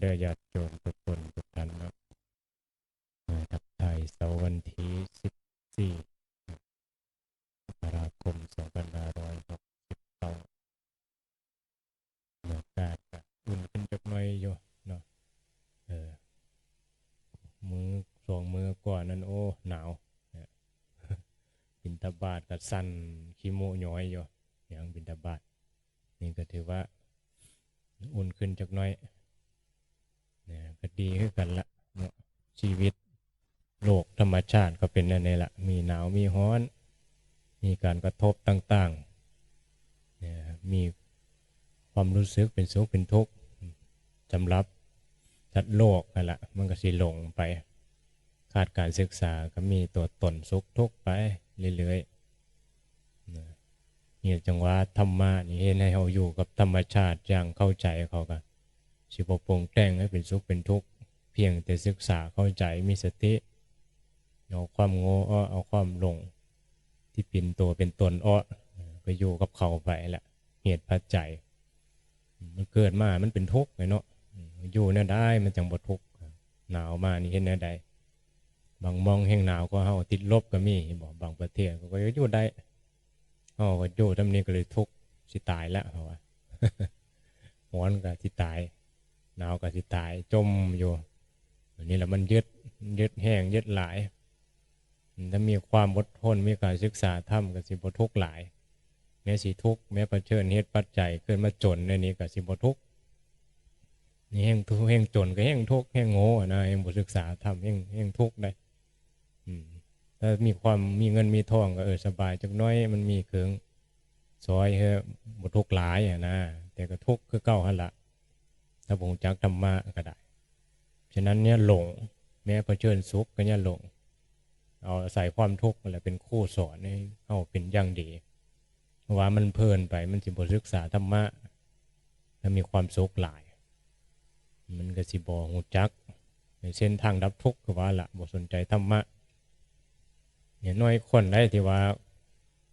เด้อญาติโยมทุกคนทุกท่านเนาะทักทยเสาร์วันที่ 14มกราคม2569เมื่อกาศก็อุ่นขึ้นจักหน่อยอยู่เนาะเออมือสองมือกว่านั้นโอ้ หนาวเนี่ยบินตาบาดกับสั่นขี้โมย้อยอยู่อย่างบินตาบาดนี่ก็ถือว่า อุ่นขึ้นจักหน้อย ดีขึ้นกันละเนาะชีวิตโลกธรรมชาติก็เป็นนั่นเองละมีหนาวมีร้อน มีการกระทบต่างๆเนี่ยมีความรู้สึกเป็นสุขเป็นทุกข์สำหรับสัตว์โลกนั่นแหละมันก็สิหลงไป ขาดการศึกษาก็มีตัวตนสุขทุกข์ไปเรื่อยๆนะเนี่ยจังว่าธรรมะนี่เห็นให้เราอยู่กับธรรมชาติอย่างเข้าใจเขาก็ สิบปรงแต่งให้เป็นสุขเป็นทุกข์เพียงแต่ศึกษาเข้าใจมีสติเอาความโง่อ้อเอาความหลงที่เป็นตัวเป็นตนอ้อไปอยู่กับเขาไปแหละเหตุปัจจัยมันเกิดมา มันเป็นทุกข์ไงเนาะอยู่เนี่ยได้มันจังบ่ทุกข์หนาวมานี่เห็นแน่ใดบางมองแห่งหนาวก็เฮาติดลบก็มีบอกบางประเทศก็อยู่ได้เฮาก็อยู่ทำนี้ก็เลยทุกข์สิตายแล้วเขาว่าร้อนก็สิตาย หนาวก็สิตายจมอยู่อันนี้แหละมันยึดยึดแห้งยึดหลาย ถ้ามีความอดทนมีการศึกษาธรรมก็สิบทุกหลายแม้สิทุกแม้เผชิญเหตุปัจจัยเกิดมาจนในนี้ก็สิบทุกนี่แห่งทุกแห่งจนก็แห่งทุกแห่งโง่อะนะแห่งบทศึกษาธรรมแห่งแห่งทุกได้ถ้ามีความมีเงินมีทองก็เออสบายจักน้อยมันมีเครื่องซอยเฮอบทุกหลายอะนะแต่ก็ทุกข์คือเก้าหันละ ถ้าผมจักธรรมะก็ได้ ฉะนั้นเนี่ยหลง แม้เผชิญสุขก็เนี่ยหลง เอาใส่ความทุกข์อะไรเป็นคู่สอนให้เอาเป็นอย่างดี เพราะว่ามันเพลินไปมันสิบศึกษาธรรมะแล้วมีความสุขหลาย มันก็สิบอหูจักในเส้นทางดับทุกข์ก็ว่าละบสนใจธรรมะเนี่ยน้อยคนได้ที่ว่า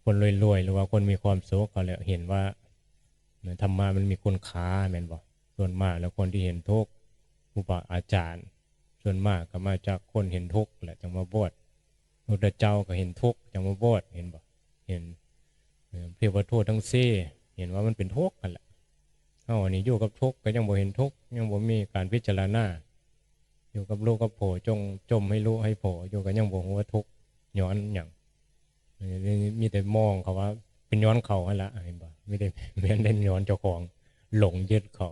คนรวยๆหรือว่าคนมีความสุขก็เลยเห็นว่าธรรมะมันมีคุณค่าแม่นบอก ส่วนมากแล้วคนที่เห็นทุกข์ครูบาอาจารย์ ส่วนมากก็มาจากคนเห็นทุกข์แหละจังมาบวชพระเจ้าก็เห็นทุกข์จังมาโบดเห็นบ่เห็นเพียวัตถุทั้งสี่เห็นว่ามันเป็นทุกข์กันแหละเอาอันนี้อยู่กับทุกข์ก็ยังบ่เห็นทุกข์ยังบ่มีการพิจารณาอยู่กับลูกกับโผจงจมให้รู้ให้โผอยู่กันยังบ่รู้ว่าทุกข์ย้อนอย่างมีแต่มองเขาว่าเป็นย้อนเขาให้ละเห็นบ่ไม่ได้ไม่ได้ย้อนเจ้าของหลงยึดเขา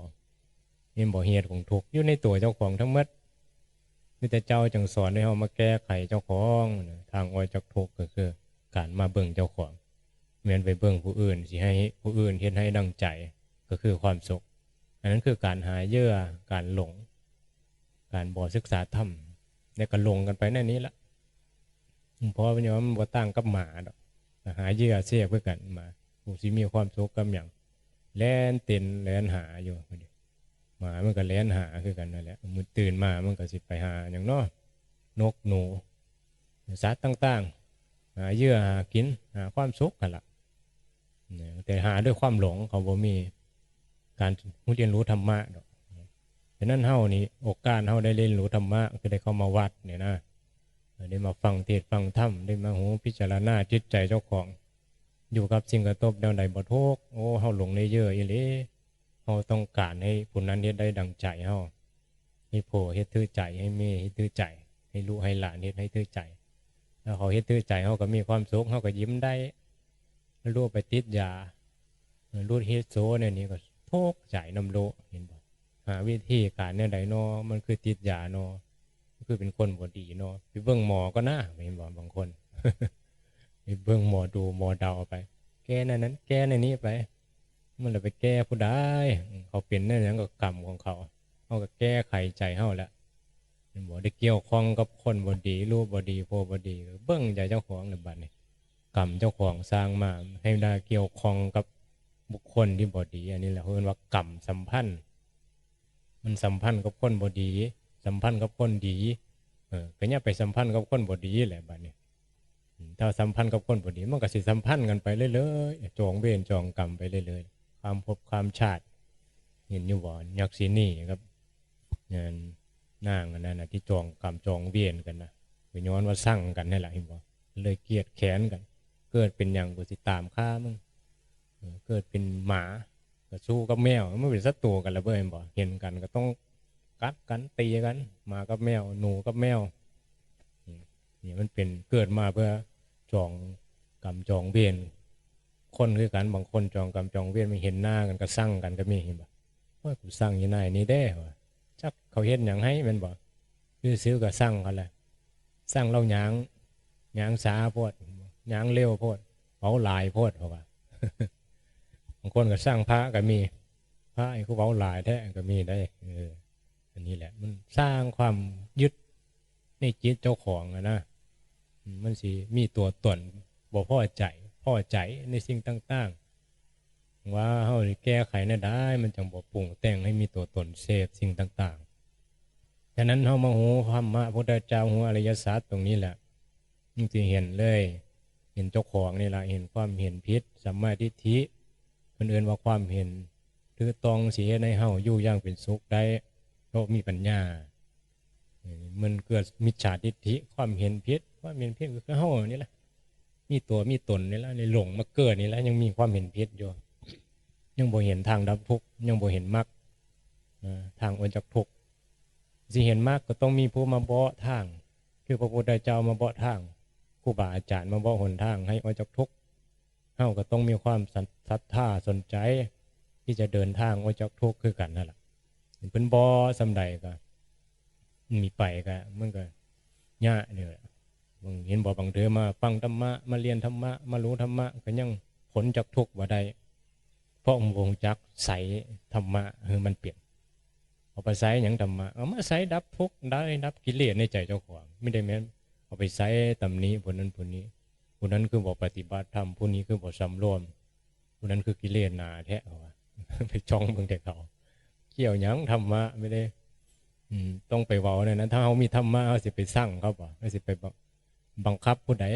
นบ่เหตุของทุกข์อยู่ในตัวเจ้าของทั้งหมดมีแต่เจ้าจังสอนให้เรามาแก้ไขเจ้าของทางออยจากทุกข์ก็คือ การมาเบิ่งเจ้าของเหมือนไปเบิ่งผู้อื่นสิให้ผู้อื่นเฮ็ดให้ดังใจก็คือความสุข อันนั้นคือการหาเยื่อการหลง การบ่ศึกษาธรรมแล้วก็หลงกันไปในนี้ละเพราะว่ามันบ่ต่างกับหมาดอกหาเยื่อเสียเพื่อกันมาผู้สิมีความสุขกับอย่างแล่นเต้นแล่นหาอยู่ หมามันก็แล่นหาคือกันนั่นแหละมือตื่นมามันก็สิไปหาอย่างนอนกหนูสัตว์ต่างๆ หาเยื่อหากินหาความสุขกันละแต่หาด้วยความหลงเขาบ่มีการเรียนรู้ธรรมะดอกฉะนั้นเฮานี่โอกาสเฮาได้เรียนรู้ธรรมะก็ได้เข้ามาวัดเนี่ยนะได้มาฟังเทศฟังธรรมได้มาหูพิจารณาจิตใจเจ้าของ อยู่กับสิ่งกระทบแนวใดบ่ทุกโอ้เฮาหลงในเยอะอีหลี เฮาต้องการให้ผู้นั้นเฮ็ดได้ดังใจเฮาให้โผเฮ็ดถือใจให้เมเฮ็ดถือใจ ให้รู้ให้หลานเฮ็ดให้ถือใจแล้วเขาเฮ็ดถือใจเขาก็มีความสุขเขาก็ยิ้มได้รู้ไปติดยารู้เฮ็ดโซเนี่ยนี่ก็ทุกข์ใจน้ำโลเห็นบ่หาวิธีการเนี่ยใดนอมันคือติดยานอคือเป็นคนบ่ดีนอไปเบิ่งหมอก็น่าเห็นบ่บางคนไปเบิ่งหมอดูหมอเดาไป แก้นั่นนั้น แก้ในนี้ไป มันเลยไปแก้ผู้ใดเขาเป็นนั่นนั้นก็กรรมของเขาเขาก็แก้ไขใจเขาแล้วบ่ได้เกี่ยวข้องกับคนบดี รูปบดีโพบดี เบิ้งใจเจ้าของในบัดนี้กรรมเจ้าของสร้างมาให้ได้เกี่ยวข้องกับบุคคลที่บดี อันนี้แหละเขาเรียกว่ากรรมสัมพันธ์ มันสัมพันธ์กับคนบดี สัมพันธ์กับคนดี เออก็เนี่ยไปสัมพันธ์กับคนบดีแหละบัดนี้ถ้าสัมพันธ์กับคนบดีมันก็สิสัมพันธ์กันไปเรื่อยๆจองเวรจองกรรมไปเรื่อยๆ ความภพความชาติ เห็นอยู่บ่ยักษ์สีนี่ครับเนี่ยนางอันนั้นนะที่จองกรรมจองเวียนกันนะไปย้อนว่าสั่งกันนี่แหละเห็นบ่เลยเกลียดแค้นกัน เกิดเป็นอย่างกูสิตามฆ่ามึงเกิดเป็นหมาก็สู้กับแมวไมันเป็นศัตรูกันแล้วเบ้เห็นบ่เห็นกันก็ต้องกัดกันตีกันหมากับแมวหนูกับแมวนี่มันเป็นเกิดมาเพื่อจองกรรมจองเวียน คนคือกันบางคนจองกรรมจองเวียนไม่เห็นหน้ากันก็สั่งกันก็มีเห็นบ่ว่ากูสั่งอยังไงนี่ได้วะจักเขาเฮ็ดหยังให้มันบ่ซื้อซื้อก็สั่งกันแหละสั่งเราหยางหยางสาโพดหยางเร็วโพดเผาหลายโพดเพราะว่าบางคนก็สร้างพระก็มี พระไอ้เขาเผาหลายแท้ก็มีได้เอออันนี้แหละ มันสร้างความยึดในจิตเจ้าของอะนะมมันสิมีตัวตนบ่พอใจ พอใจในสิ่งต่าง ๆ ว่าเฮาแก้ไขน่ะได้ มันจังบ่ปรุงแต่งให้มีตัวตนเสพสิ่งต่าง ๆ ฉะนั้นเฮามาหูธรรมะพระพุทธเจ้าหูอริยสัจตรงนี้แหละมันสิเห็นเลย เห็นเจ้าของนี่ละเห็นความเห็นผิดสัมมาทิฏฐิเพิ่นเอิ้นว่าความเห็นถือตองเฮ็ดให้เฮาอยู่อย่างเป็นสุขได้เพราะมีปัญญาเออมันเกิดมิจฉาทิฏฐิความเห็นผิดความเห็นผิดคือเฮานี่แหละ มีตัวมีตนนี่แหละในหลงมาเกิดนี่แหละยังมีความเห็นผิดอยู่ ยังบ่เห็นทางดับทุกยังบ่เห็นมรรคทางออกจากทุกสิเห็นมรรคก็ต้องมีผู้มาเบาะทาง คือพระพุทธเจ้ามาเบาะทางครูบาอาจารย์มาเบาะหนทาง ให้ออกจากทุกข์เฮาก็ต้องมีความศรัทธาสนใจ ที่จะเดินทางออกจากทุกข์คือกันนั่นแหละเพิ่นบ่สำใดก็มีไปก็มันก็ยะเนี่ย บางเห็นบอกบางเธอมาฟังธรรมะมาเรียนธรรมะมารู้ธรรมะก็ยังผลจากทุกข์ว่าใดเพราะองค์งจักใสธรรมะคือมันเปลี่ยนเอาไปใส่อย่างธรรมะเอามาใส่ดับทุกข์ได้ดับกิเลสในใจเจ้าของไม่ได้แม้นเอาไปใส่ตำนี้ผู้นั้นผู้นี้ผู้นั้นคือบอกปฏิบัติธรรมผู้นี้คือบอกสำรวมผู้นั้นคือกิเลสนาแท้เอาไปจ้องเบิ่งแต่เขาเกี่ยวยังธรรมะไม่ได้อืมต้องไปเว้าเนี่ยนะถ้าเขามีธรรมะเขาสิไปสร้างเขาบ่เขาสิไปบอก บังคับผู้ใด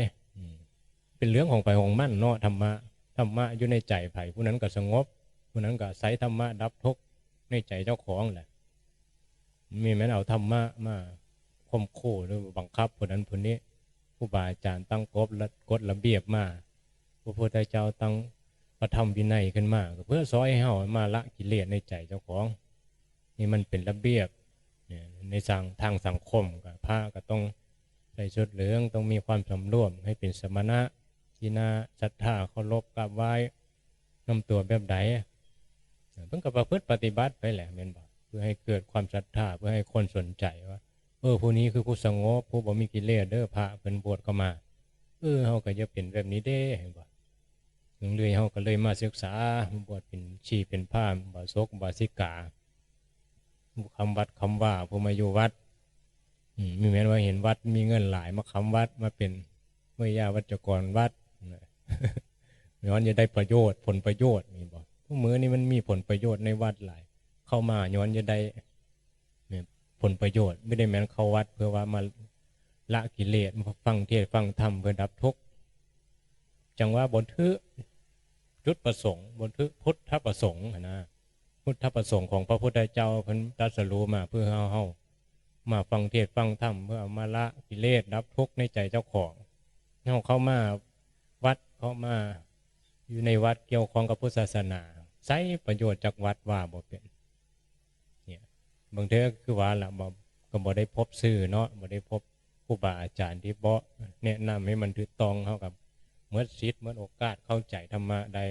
เป็นเรื่องของไปของมั่นเนาะธรรมะธรรมะอยู่ในใจไผ่ผู้นั้นก็สงบ ผู้นั้นก็ใส่ธรรมะดับทุกข์ในใจเจ้าของแหละ มีแม้เอาธรรมะมาข่มขู่หรือบังคับผู้นั้นผู้นี้ผู้บาอาจารย์ตั้งกฎและกฎระเบียบมาพระพุทธเจ้าตั้งประธรรมวินัยขึ้นมาเพื่อสอนให้เฮามาละกิเลสในใจเจ้าของ นี่มันเป็นระเบียบในทางทางสังคมกับพระก็ต้อง ใส่ชุดเหลืองต้องมีความสำรวมให้เป็นสมณะที่น่าศรัทธาเคารพกราบไหว้นำตัวแบบใดเพิ่งกับประพฤติปฏิบัติไปแหละเมนบอกเพื่อให้เกิดความศรัทธาเพื่อให้คนสนใจว่าเออผู้นี้คือผู้สงบผู้บ่มีกิเลสเด้อพระเป็นบวชเข้ามาเออเฮาก็จะเป็นแบบนี้เด้เห็นบ่ถึงเลยเฮาก็เลยมาศึกษาบวชเป็นชีเป็นผ้าบาศกบาสิกาคำวัดคำว่าผู้มาอยู่วัด มีแม้ว่าเห็นวัดมีเงินหลายมาค้ำวัดมาเป็นเมื่อยาวัจกรวัดย้อนจะได้ประโยชน์ผลประโยชน์นี่บอกทุกมือนี่มันมีผลประโยชน์ในวัดหลาย เข้ามาย้อนจะได้ผลประโยชน์ ไม่ได้แม้นเข้าวัด เพื่อว่ามาละกิเลสมาฟังเทศฟังธรรมเพื่อดับทุกข์จังว่าบนทึจุดประสงค์บนทึพุทธประสงค์นะพุทธประสงค์ของพระพุทธเจ้าพิ่นตัสรู้มาเพื่อเฮาเฮา มาฟังเทศฟังธรรมเพื่อมาละกิเลสดับทุกข์ในใจเจ้าของเขาเข้ามาวัดเข้ามาอยู่ในวัดเกี่ยวข้องกับพุทธศาสนาใช้ประโยชน์จากวัดว่าบ่เป็นเนี่ยบางเทอคือว่าละบ่ก็บ่ได้พบสื่อเนาะบ่ได้พบครูบาอาจารย์ที่บ่แนะนำให้มันถูกต้องเข้ากับเมื่อสิทธิ์เมื่อโอกาสเข้าใจธรรมะได้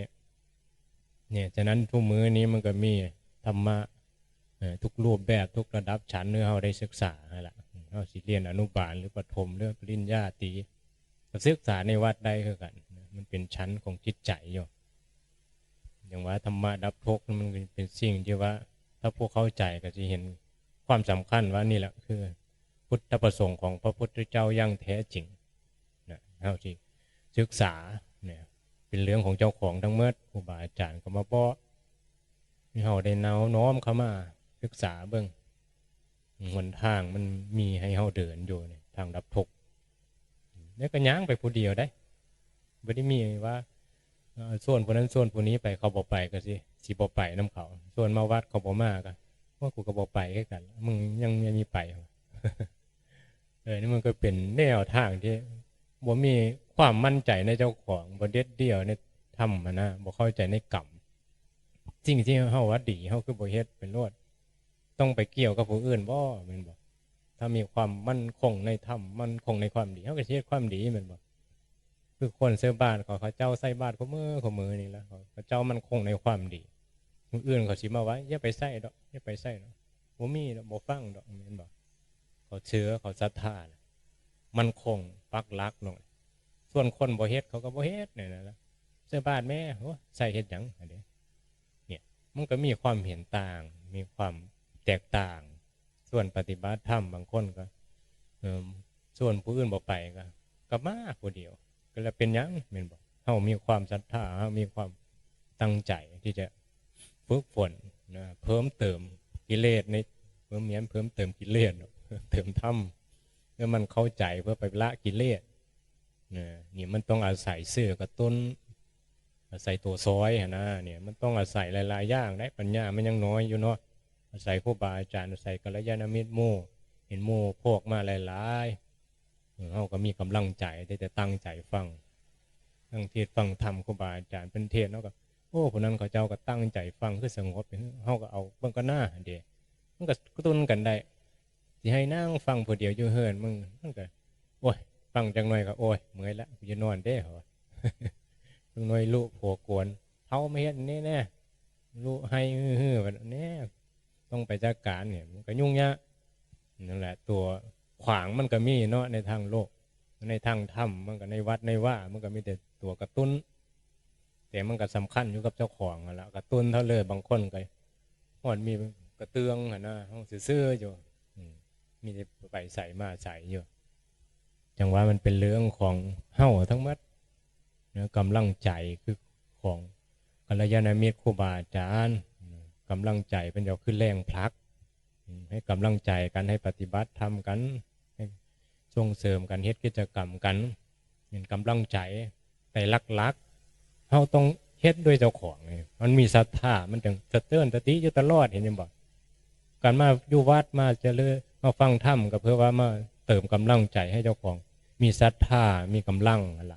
เนี่ยฉะนั้นทุกมื้อนี้มันก็มีธรรมะ ทุกรูปแบบทุกระดับชั้นเนื้อเราได้ศึกษาแหละเราสิเรียนอนุบาลหรือประถมหรือปริญญาตรีศึกษาในวัดได้คือกัน มันเป็นชั้นของจิตใจอยู่อย่างว่าธรรมะดับทุกข์มันเป็นสิ่งที่ว่า ถ้าพวกเข้าใจก็จะเห็นความสำคัญว่านี่แหละคือ พุทธประสงค์ของพระพุทธเจ้าอย่างแท้จริงนะเราที่ศึกษาเนี่ยเป็นเรื่องของเจ้าของทั้งเมื่อครูบาอาจารย์ก็มาบอกให้เฮาได้เนาน้อมเข้ามา ศึกษาเบิ่งหนทางมันมีให้เฮาเดินอยู่เนี่ยทางดับทุกข์แล้วก็ย่างไปผู้เดียวได้บ่ได้มีว่าส่วนผู้นั้นส่วนผู้นี้ไปเขาบ่ไปก็สิสิบ่ไปนํเขา ส่วนมาวัดเขาบ่มาก็ว่ากูก็บอกไปแค่กัน มึงยังยังมีไปเออนี่มันก็เป็นแนวทางที่บ่มีความมั่นใจในเจ้าของบ่เด็ดเดียวในทำมันนะบ่เข้าใจในกรรมสิ่งที่เฮาว่าดีเฮาคือบ่เฮ็ดเป็นโลด ต้องไปเกี่ยวกับผู้อื่นบ่แม่นบ่ถ้ามีความมั่นคงในธรรมมั่นคงในความดีเฮาก็สิเฮ็ดความดีแม่นบ่คือคนเสื้อบานเขาเขาเจ้าใส่บาตรเขามือเขามือนี่แหละเขาเขาเจ้ามันคงในความดีผู้อื่นเขาสิมาว่าอย่าไปใส่ดอกอย่าไปใส่ดอกบ่มีดอกบ่ฟังดอกแม่นบ่เขาเชื่อเขาศรัทธามันคงปักลักหน่อยส่วนคนบ่เฮ็ดเขาก็บ่เฮ็ดนี่นะเสื้อบาทแม่โอ้ใส่เฮ็ดหยังอันนี้เนี่ยมันก็มีความเห็นต่างมีความ แตกต่าง ส่วนปฏิบัติธรรมบางคนก็ส่วนผู้อื่นบ่ไปก็ก็มาผู้เดียว ก็แล้วเป็นยังแม่นบ่เฮามีความศรัทธาเฮามีความตั้งใจที่จะฝึกฝนนะเพิ่มเติมกิเลสในเพิ่มเมียนเพิ่มเติมกิเลสเติมธรรมเพื่อมันเข้าใจเพื่อไปละกิเลสเนี่ยนี่มันต้องอาศัยเสื้อกระตุ้น อาศัยตัวซอยนะเนี่ยมันต้องอาศัยหลายๆอย่างได้ปัญญามันยังน้อยอยู่เนาะ อาศัยครูบาอาจารย์อาศัยกัลยาณมิตรหมู่เห็นหมู่พวกมาหลายๆเออเขาก็มีกำลังใจที่จะตั้งใจฟังตั้งเทศฟังธรรมครูบาอาจารย์เป็นเทศเนาะก็โอ้คนนั้นเขาเจ้าก็ตั้งใจฟังคือสงบเขาก็เอาเบิ่งก็หน้าเดียมันก็กระตุ้นกันได้ที่ให้นั่งฟังผู้เดียวอยู่เฮินมึงมันก็โอ้ยฟังจังหน่อยก็โอ้ยเมื่อยละกูจะนอนได้เหรอจังหน่อยลูกผัวกวนเท้าไม่เห็นแน่แน่ลูกให้ฮือๆแบบนี้ ต้องไปจัดการเนี่ยมันก็ยุ่งยากนั่นแหละ ตัวขวางมันก็มีเนาะในทางโลก ในทางธรรมมันก็ในวัดในว่า มันก็มีแต่ตัวกระตุ้น แต่มันก็สำคัญอยู่กับเจ้าของนั่นแหละกระตุ้นเท่าเลยบางคนก็หอดมีกระเตืองหะนะห้องซื่ออยู่อืมมีแต่ไปใส่มาใส่อยู่จังว่ามันเป็นเรื่องของเฮ้าทั้งหมดนะกำลังใจคือของกัลยาณมิตรครูบาอาจารย์ กำลังใจเป็นเดียวคือแรงพลัก ให้กำลังใจกันให้ปฏิบัติทำกันให้ส่งเสริมกันเฮ็ดกิจกรรมกันเห็นกำลังใจแต่ลักๆเฮาต้องเฮ็ดด้วยเจ้าของมันมีศรัทธามันจึงสะเตือนสติอยู่ตลอดเห็นยังบอกการมาอยู่วัดมาเจริญมาฟังธรรมก็เพื่อว่ามาเติมกำลังใจให้เจ้าของ มีศรัทธามีกำลังอะไร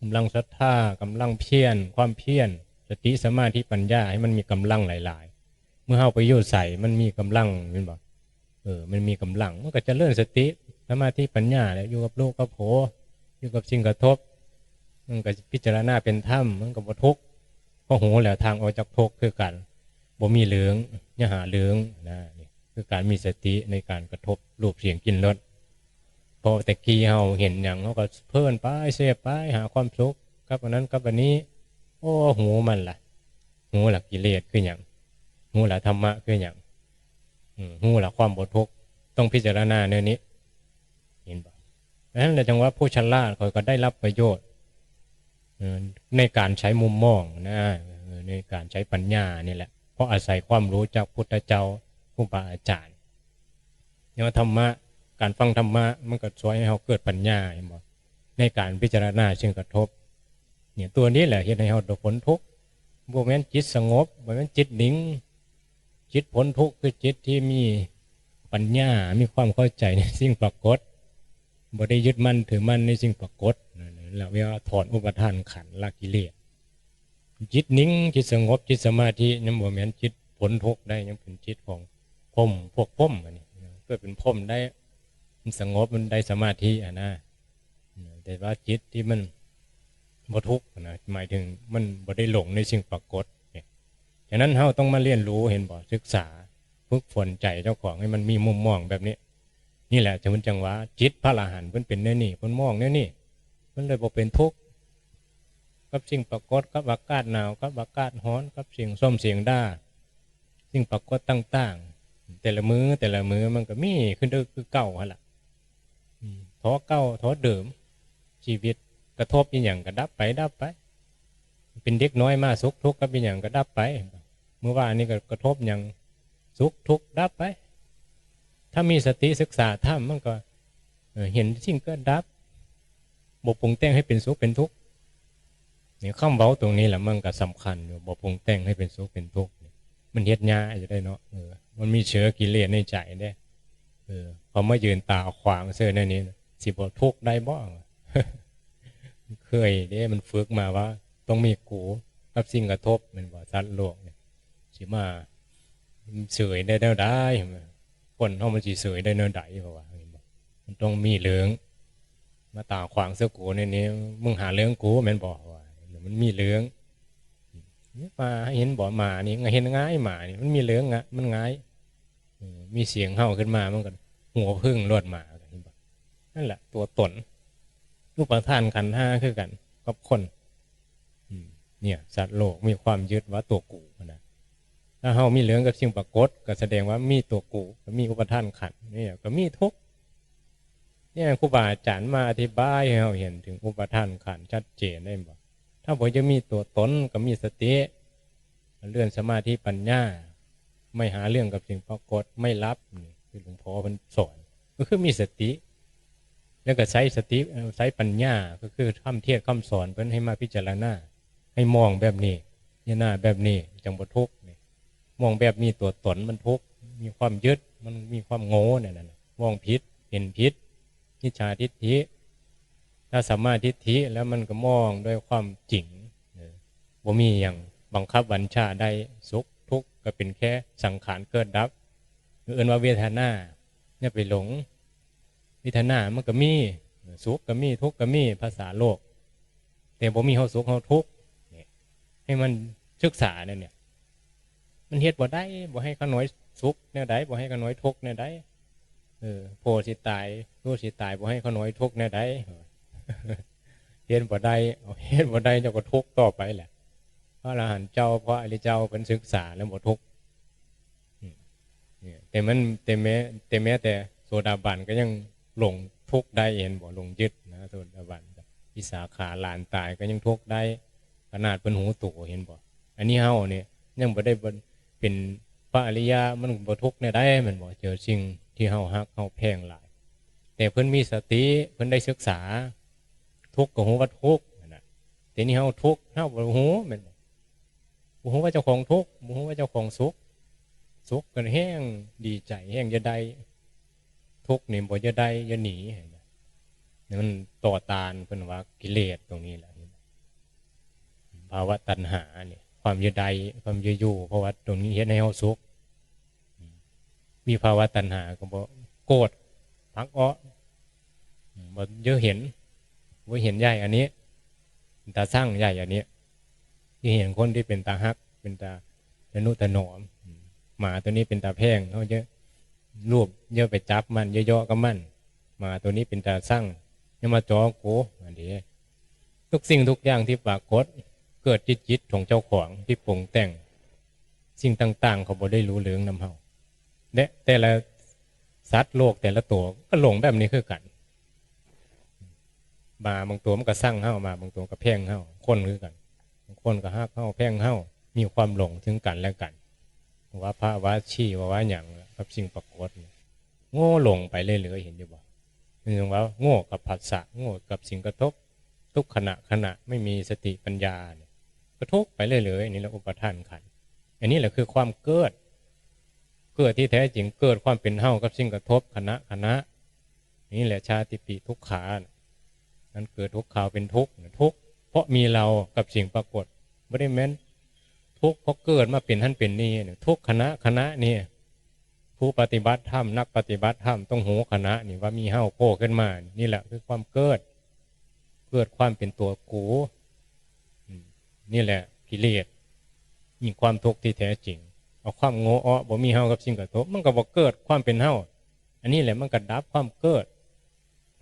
กำลังศรัทธากำลังเพียรความเพียร สติสมาธิปัญญาให้มันมีกำลังหลาย ๆ เมื่อเข้าไปโยใส่มันมีกำลังเป็นบอกเออ มันมีกำลังมันก็จะเลื่อนสติสมาธิปัญญาแล้วอยู่กับโลกกับโผอยู่กับสิ่งกระทบ มันก็พิจารณาเป็นธรรมมันก็บ่ทุกข์ก็หูแล้วทางออกจากทุกข์คือกันบ่มีเหลืองอย่าหาเหลืองนะนี่คือการมีสติในการกระทบรูปเสียงกลินรสพอแต่กี้เฮาเห็นอย่างเขาก็เพิ่นไปเสียไปหาความสุขกับอันนั้นกับอันนี้ โอ้หูมันล่ะหูหลักกิเลสคืออย่างหูหลักธรรมะคืออย่างหูหลักความบทุกต้องพิจารณาเนื้อนี้ เห็นบ่ดังนั้นจังว่าผู้ฉลาดเขาก็ได้รับประโยชน์ในการใช้มุมมองนะในการใช้ปัญญานี่แหละ เพราะอาศัยความรู้จากพุทธเจ้าผู้บาอาจารย์เนี่ยธรรมะการฟังธรรมะมันก็ช่วยให้เราเกิดปัญญาเห็นบ่ในการพิจารณาเชิงกระทบ เนี่ยตัวนี้แหละเห็นให้เราผลทุกข์บ่แม่นจิตสงบบ่แม่นจิตนิ่ง จิตผลทุกข์คือจิตที่มีปัญญา มีความเข้าใจในสิ่งปรากฏบ่ได้ยึดมั่นถือมั่นในสิ่งปรากฏนั่นแหละเวลาถอนอุปทานขันละกิเลสจิตนิ่งจิตสงบจิตสมาธิยังบ่แม่นจิตผลทุกข์ได้ยังเป็นจิตของพมพวกพมอันนี้เพื่อเป็นพมได้มันสงบมันได้สมาธิอะนะแต่ว่าจิตที่มัน บ่ทุกนะหมายถึงมันบ่ได้หลงในสิ่งปรากฏเนี่ยฉะนั้นเราต้องมาเรียนรู้เห็นบ่ศึกษาฝึกฝนใจเจ้าของให้มันมีมุมมองแบบนี้ นี่แหละจะมันจังหวะจิตพระอรหันต์เพิ่นเป็นแน่นี่เพิ่นมองแน่นี่มันเลยบ่เป็นทุกข์กับสิ่งปรากฏกับอากาศหนาวกับอากาศร้อนกับเสียงส้มเสียงด้าสิ่งปรากฏต่างๆ แต่ละมือแต่ละมือมันก็มีขึ้นเด้อคือเก่าฮะล่ะท้อเก่าท้อเดิมชีวิต กระทบอีหยังก็ดับไปดับไป เป็นเด็กน้อยมาสุขทุกข์กับอีหยังก็ดับไปเมื่อวานนี้ก็กระทบอย่างสุขทุกข์ดับไป ถ้ามีสติศึกษาธรรมมันก็เห็นสิ่งก็ดับบปรุงแต่งให้เป็นสุขเป็นทุกข์เนี่ยคำเว้าตรงนี้แหละมันก็สำคัญอยู่บปรุงแต่งให้เป็นสุขเป็นทุกข์มันเฮ็ดยาอยู่ได้เนาะเออมันมีเชื้อกิเลสในใจเด้เออพอมายืนตาขวางเสื้อในนี้สิบทุกข์ได้บ่ เคยเด้มันฝึกมาว่า ต้องมีกูกับสิ่งกระทบมันบ่สัตว์โลกเนี่ยสิมาเสยได้แนวใดคนเฮามันสิเสยได้แนวใดเพราะว่ามันต้องมีเหลืองมาตาขวางเสื้อกูในนี้มึงหาเรื่องกูม่นบ่ว่ามันมีเหลืองมาเห็นบ่อหมานี่เห็นง่ายหมานี่มันมีเหลืองอะมันง่ายมีเสียงเห่าขึ้นมามันก็หัวพึ่งรวดหมาเห็นบ่นั่นแหละ ตัวตน รูปประธานขันห้าคือกันกับคนเนี่ย สัตว์โลกมีความยึดว่าตัวกูนะถ้าเฮามีเหลืองกับสิ่งปรากฏก็แสดงว่ามีตัวกูก็มีอุปทานขันเนี่ยก็มีทุกเนี่ยครูบาอาจารย์มาอธิบายให้เราเห็นถึงอุปทานขันชัดเจนได้บ่ถ้าผมจะมีตัวตนก็มีสติเลื่อนสมาธิปัญญา ไม่หาเรื่องกับสิ่งปรากฏไม่รับนี่คือหลวงพ่อมันสอนก็คือมีสติ แล้วก็ใช้สติใช้ปัญญาก็คือทำเทียบคำสอนเพื่อให้มาพิจารณาให้มองแบบนี้ยหน้าแบบนี้จังบทุกนี่มองแบบมีตัวตนมันทุกมีความยึดมันมีความโง่เนี่ยนะมองพิษเห็นพิษนิชาทิฏฐิถ้าสัมมาทิฏฐิแล้วมันก็มองด้วยความจริงบ่มีอย่างบังคับบัญชาได้สุขทุกข์ก็เป็นแค่สังขารเกิดดับเอื่นว่าเวทนาเนี่ยไปหลง วิทนามันก็มีสุขก็มีทุกข์ก็มีภาษาโลก แต่บ่มีเฮาสุขเฮาทุกข์ให้มันศึกษาเนี่ยเนี่ยมันเฮ็ดบ่ได้บ่ให้เขาน้อยสุขแนวใดบ่ให้เขาน้อยทุกข์แนวใดเออโพสิตายรู้สิตายบ่ให้เขาน้อยทุกข์แนวใดเห็นบ่ได้เห็นบ่ได้เจ้าก็ทุกข์ต่อไปแหละพระอรหันต์เจ้าพระอริเจ้าเป็นศึกษาแล้วบ่ทุกข์แต่มันแต่แม้แต่แม้แต่โซดาบันก็ยัง หลงทุกได้เห็นบ่หลงยึดนะโซดาบันพิสาขาหลานตายก็ยังทุกได้ขนาดเป็นหูตู่เห็นบ่อันนี้เฮาเนี่ยยังบ่ได้เป็นพระอริยะมันบ่ทุกเนี่ยได้มันบ่เจอสิ่งที่เฮาฮักเฮาแพงหลาย แต่เพิ่นมีสติเพิ่นได้ศึกษา ทุกก็หูว่าทุกนะแต่นี่เฮาทุกเฮาบ่หูแม่นบ่บ่หูว่าเจ้าของทุกบ่หูว่าเจ้าของสุขสุขกันแห้งดีใจแห้งจะได้ ทุกข์นี่บ่จะได้จะหนีนี่มันต่อตานเพิ่นว่ากิเลสตรงนี้แหละภาวะตัณหาเนี่ยความยึดใดความยึดอยู่เพราะว่าตรงนี้เฮ็ดให้เฮาสุขมีภาวะตัณหาก็บ่โกรธพักอ้อบ่เยอะเห็นว่าเห็นใหญ่อันนี้ตาสร้างใหญ่อันนี้ที่เห็นคนที่เป็นตาฮัก เป็นตาตนุตะหนอมหมาตัวนี้เป็นตาแพงเขาเยอะ รวบเยอะไปจับมันเยอะๆก็มัน มาตัวนี้เป็นตาสร้างยังมาจอโกอันนี้ทุกสิ่งทุกอย่างที่ปรากฏเกิดจิตจิตของเจ้าของที่ปรุงแต่ง สิ่งต่าง ๆ เขาบ่ได้รู้เรื่องนำเฮาและแต่ละสัตว์โลกแต่ละตัวก็หลงแบบนี้คือกันมาบางตัวมันก็สร้างเฮ้ามาบางตัวก็แพงเฮ้าคนคือกันคนก็ฮักเฮ้าแพงเฮ้ามีความหลงถึงกันและกัน ว่าพระว่าชี้ว่าว่าอย่างกับสิ่งปรากฏโง่หลงไปเรื่อยๆเห็นอยู่บ่คือว่า โง่กับผัสสะโง่กับสิ่งกระทบ ทุกขณะขณะไม่มีสติปัญญาเนี่ยกระทบไปเรื่อยๆนี่แหละอุปทานขันอันนี้แหละคือความเกิด เกิดที่แท้จริงเกิดความเป็นเฮ้ากับสิ่งกระทบคณะคณะนี่แหละชาติปีทุกขานั้นเกิดทุกข่าวเป็นทุกข์ทุกข์เพราะมีเรากับสิ่งปรากฏไม่ได้แม้น ทุกข์เพราะเกิดมาเป็นท่านเป็นนี่ทุกคณะคณะนี่ผู้ปฏิบัติธรรมนักปฏิบัติธรรมต้องหูคณะนี่ว่ามีเฮ้าโผล่ขึ้นมา นี่แหละคือความเกิด เกิดความเป็นตัวกูนี่แหละกิเลสมีความทุกข์ที่แท้จริงเอาความโง่อ้อบ่มีเฮ้ากับสิ่งกระทบมันก็บอกเกิดความเป็นเฮ้าอันนี้แหละมันกระดับความเกิด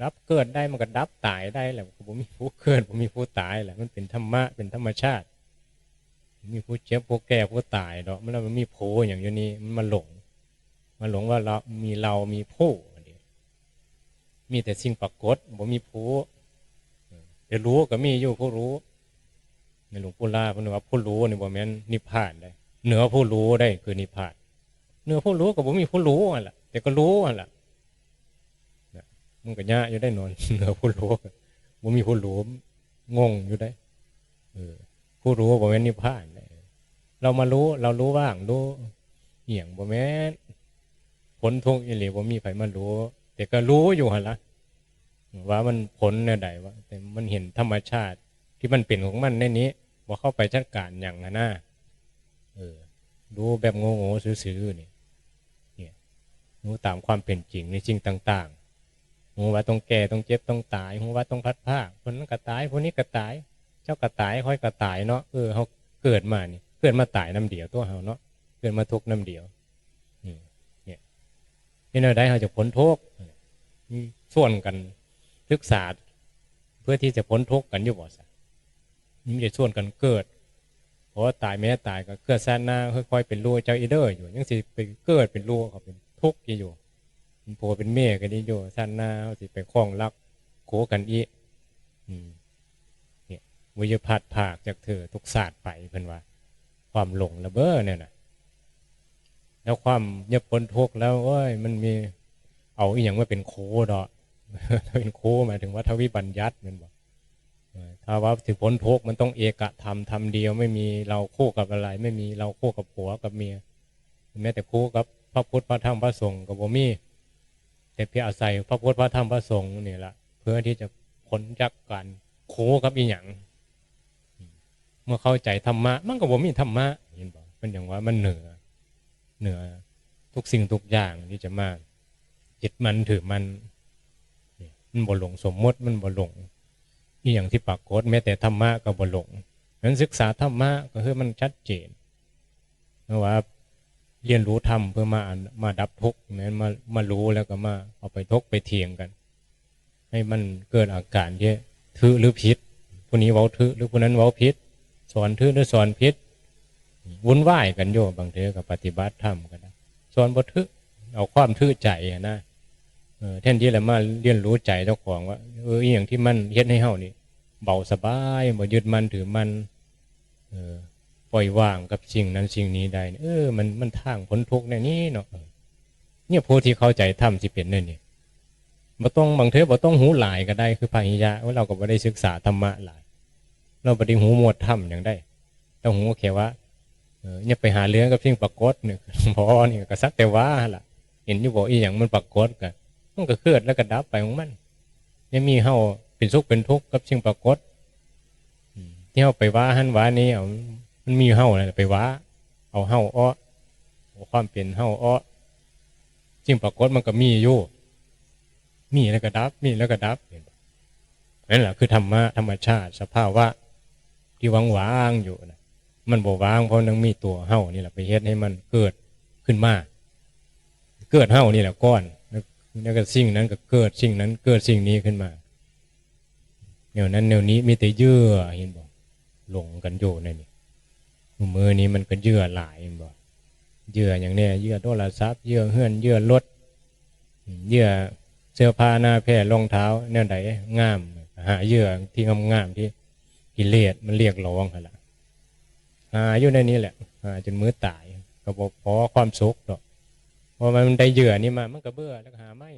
รับเกิดได้มันก็ดับตายได้แหละผมมีผู้เกิดผมมีผู้ตายแหละมันเป็นธรรมะเป็นธรรมชาติ มีผู้เจ็บผู้แก่ผู้ตายดอกมันมันมีโผอย่างนี้มันมาหลงมาหลงว่าเรามีเรามีผู้มีแต่สิ่งปรากฏผมมีผู้จะรู้ก็มีอยู่ผู้รู้ในหลวงปู่ล่าพูดว่าผู้รู้ในบ่แม่นนิพพานได้เหนือผู้รู้ได้คือนิพพานเหนือผู้รู้ก็บ่มีผู้รู้อะล่ะ แต่ก็รู้อะล่ะมันก็ยะอยู่ได้นอนเหนือผู้รู้มันมีผู้รู้งงอยู่ได้ เออ ผู้รู้บอกว่านิพพานเรามารู้เรารู้ว่างรู้เหี่ยงบ่แม่นผลทุกข์อีหลีบ่มีไผมารู้ แต่ก็รู้อยู่หั่นละว่ามันผลแนวใดว่าแต่มันเห็นธรรมชาติที่มันเป็นของมันในนี้บ่าเข้าไปจัดการหยังหั้นนะเออรู้แบบโง่ๆซื่อๆนี่เนี่ยรู้ตามความเป็นจริงในสิ่งต่างๆรู้ว่าต้องแก่ต้องเจ็บต้องตายรู้ว่าต้องพัดภาคนนั้นก็ตายคนนี้ก็ตาย จ้าก็ตายค่อยก็ตายเนาะเออเขาเกิดมานี่เกิดมาตายน้ำเดียวตัวเฮาเนาะเกิดมาทุกน้ำเดียวเนี่ยที่เราได้เขาจะพ้นทุกข์ส่วนกันศึกษาเพื่อที่จะพ้นทุกข์กันอยู่บ่สะนี่จะส่วนกันเกิดเพราะว่าตายแม้ตายก็เกิดแซนหน้าค่อยๆเป็นรูเจ้าอีเดอร์อยู่ยังสิไปเกิดเป็นรูเขาเป็นทุกข์อยู่เป็นโพเป็นเมฆกันนี่อยู่แซนหน้าเขาสิไปคล้องรักโคกันอีอืม วิญพัดผากจากเธอทุกศาสตร์ไปเพิ่นว่า ความหลงระเบ้อเนี่ยนะแล้วความเยับพ้นทุกข์แล้วโอ้ยมันมีเอาอีหยังว่าเป็นโคดอกถ้าเป็นโคหมายถึงว่าทวิบัญญัติมันบอกถ้าว่าถึงพ้นทุกข์มันต้องเอกะทำทำเดียวไม่มีเราคู่กับอะไร ไม่มีเราคู่กับผัวกับเมียแม้แต่คู่กับพระพุทธพระธรรมพระสงฆ์กับบ่มีแต่เพียงอาศัยพระพุทธพระธรรมพระสงฆ์นี่แหละเพื่อที่จะพ้นจากการโคกับอีหยัง เมื่อเข้าใจธรรมะ มันก็บ่มีธรรมะเห็นบอกมันอย่างว่ามันเหนือ เหนือทุกสิ่งทุกอย่างที่จะมาจิตมันถือมันมันบ่หลงสมมติมันบ่หลงอีอย่างที่ปรากฏแม้แต่ธรรมะก็บ่หลงนั้นศึกษาธรรมะก็คือมันชัดเจนเพราะว่าเรียนรู้ธรรมเพื่อมามาดับทุกข์นั้นมามารู้แล้วก็มาเอาไปทกไปเถียงกัน ให้มันเกิดอาการที่ถือหรือผิดผู้นี้เว้าถือหรือผู้นั้นเว้าผิด สอนทื่อหรือสอนพิษวุ่นวายกันโยบางทีก็ปฏิบัติธรรมกันนะสอนบททึเอาความทื่อใจนะเออแทนที่จะมาเรียนรู้ใจเจ้าของว่าเอออย่างที่มันเฮ็ดให้เฮานี่ เบาสบายบ่ยึดมันถือมันเออปล่อยวางกับสิ่งนั้นสิ่งนี้ได้ เออ มันมันทางพ้นทุกข์ในนี้เนาะเนี่ยผู้ที่เข้าใจธรรมสิเป็นนั่นนี่บ่ต้องบางเทอบ่ต้องหูหลายก็ได้คือพาหิยะว่าเราก็บ่ได้ศึกษาธรรมะหลาย เราปฏิหูหมวดถ้ำอย่างได้ต้องหูแค่ว่าเออเนี่ยไปหาเรื่องกับสิ่งปรากฏเนี่ยพอเนี่ยก็สักแต่ว่าล่ะ เห็นอยู่บอกอีอย่างมันปรากฏกันมันก็เคลื่อนแล้วก็ดับไปของมันยังมีเฮาเป็นสุขเป็นทุกข์กับสิ่งปรากฏที่เฮาไปว่าหันว่านี้เอามันมีเฮานะไปว่า เอาเฮาอ้อความเป็นเฮาอ้อสิ่งปรากฏมันก็มีอยู่มีแล้วก็ดับมีแล้วก็ดับเห็นปะนั่นแหละคือธรรมะธรรมชาติสภาวะ ที่ว่างวางๆอยู่นะมันบ่ว่างเพราะนังมีตัวเฮ้านี่แหละไปเฮ็ดให้มันเกิดขึ้นมา เกิดเฮ้านี่แหละก้อนแล้วก็สิ่งนั้นก็เกิดสิ่งนั้นเกิดสิ่งนี้ขึ้นมาแนวนั้นแนวนี้มีแต่เยื่อเห็นบอกหลงกันอยู่ในนี่มือนี้มันก็เยื่อหลายเห็นบอกเยื่ออย่างเนี้ยเยื่อโทรศัพท์เยื่อเฮือนเยื่อรถเยื่อเสื้อผ้าหน้าแพร่รองเท้าแนวไหนงาม หาเยื่อที่งามๆที่ กิเลสมันเรียกร้องหละหาอยู่ในนี้แหละหาจนมือตายก็บอกพอความสุขดอกเพราะมันได้เหยื่อนี่มามันก็เบื่อแล้วก็หาไม่